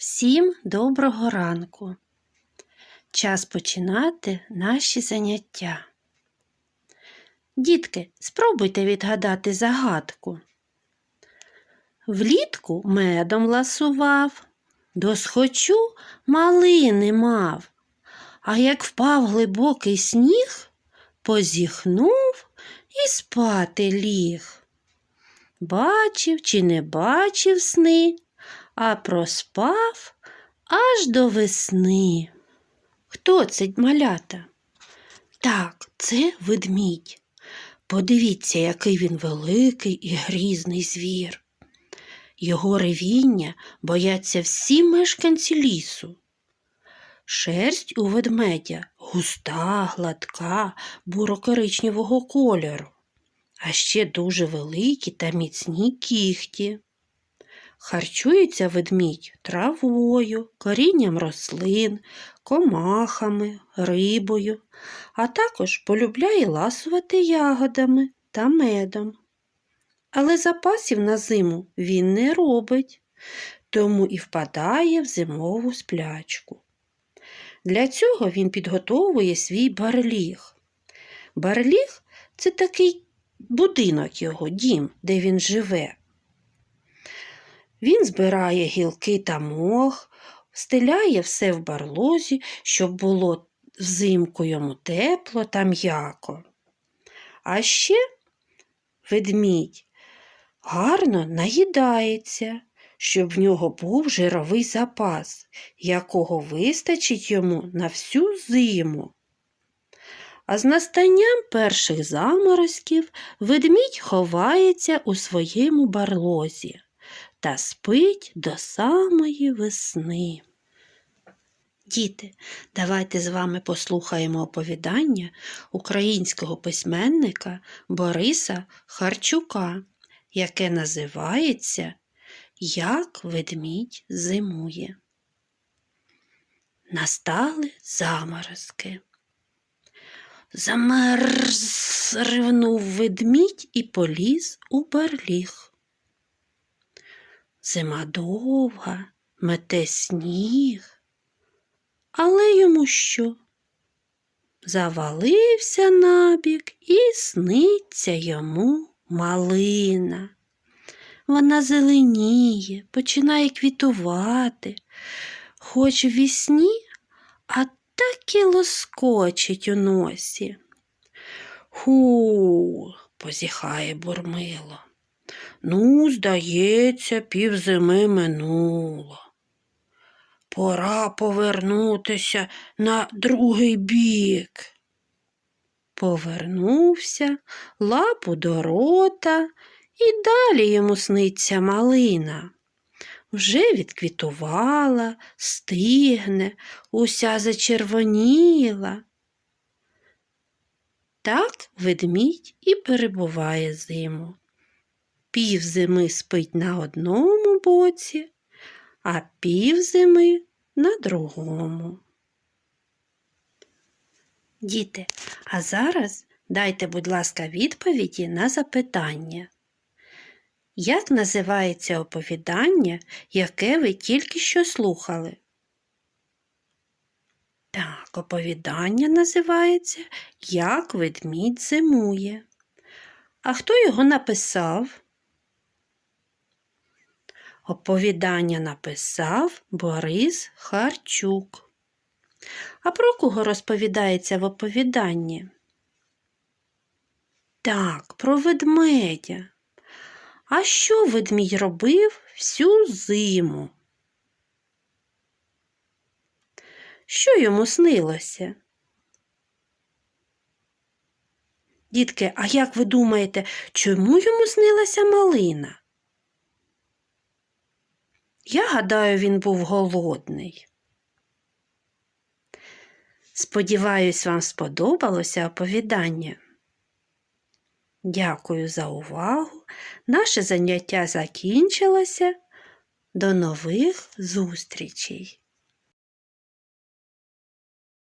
Всім доброго ранку. Час починати наші заняття. Дітки, спробуйте відгадати загадку. Влітку медом ласував, досхочу малини мав, а як впав глибокий сніг, позіхнув і спати ліг. Бачив чи не бачив сни, а проспав аж до весни. Хто це малята? Так, це ведмідь. Подивіться, який він великий і грізний звір. Його ревіння бояться всі мешканці лісу. Шерсть у ведмедя густа, гладка, буро-коричневого кольору, а ще дуже великі та міцні кіхті. Харчується ведмідь травою, корінням рослин, комахами, рибою, а також полюбляє ласувати ягодами та медом. Але запасів на зиму він не робить, тому і впадає в зимову сплячку. Для цього він підготовує свій барліг. Барліг це такий будинок його, дім, де він живе. Він збирає гілки та мох, стеляє все в барлозі, щоб було взимку йому тепло та м'яко. А ще ведмідь гарно наїдається, щоб в нього був жировий запас, якого вистачить йому на всю зиму. А з настанням перших заморозків ведмідь ховається у своєму барлозі та спить до самої весни. Діти, давайте з вами послухаємо оповідання українського письменника Бориса Харчука, яке називається Як ведмідь зимує. Настали заморозки. Замерз ривнув ведмідь і поліз у барліг. Зима довга, мете сніг. Але йому що? Завалився набік і сниться йому малина. Вона зеленіє, починає квітувати, хоч вісні, а так і лоскочить у носі. Ху, позіхає бурмило. Ну, здається, півзими минуло. Пора повернутися на другий бік. Повернувся, лапу до рота, і далі йому сниться малина. Вже відквітувала, стигне, уся зачервоніла. Так ведмідь і перебуває зиму. Пів зими спить на одному боці, а пів зими на другому. Діти, а зараз дайте, будь ласка, відповіді на запитання. Як називається оповідання, яке ви тільки що слухали? Так, оповідання називається Як ведмідь зимує. А хто його написав? Оповідання написав Борис Харчук. А про кого розповідається в оповіданні? Так, про ведмедя. А що ведмідь робив всю зиму? Що йому снилося? Дітки, а як ви думаєте, чому йому снилася малина? Я гадаю, він був голодний. Сподіваюсь, вам сподобалося оповідання. Дякую за увагу. Наше заняття закінчилося. До нових зустрічей!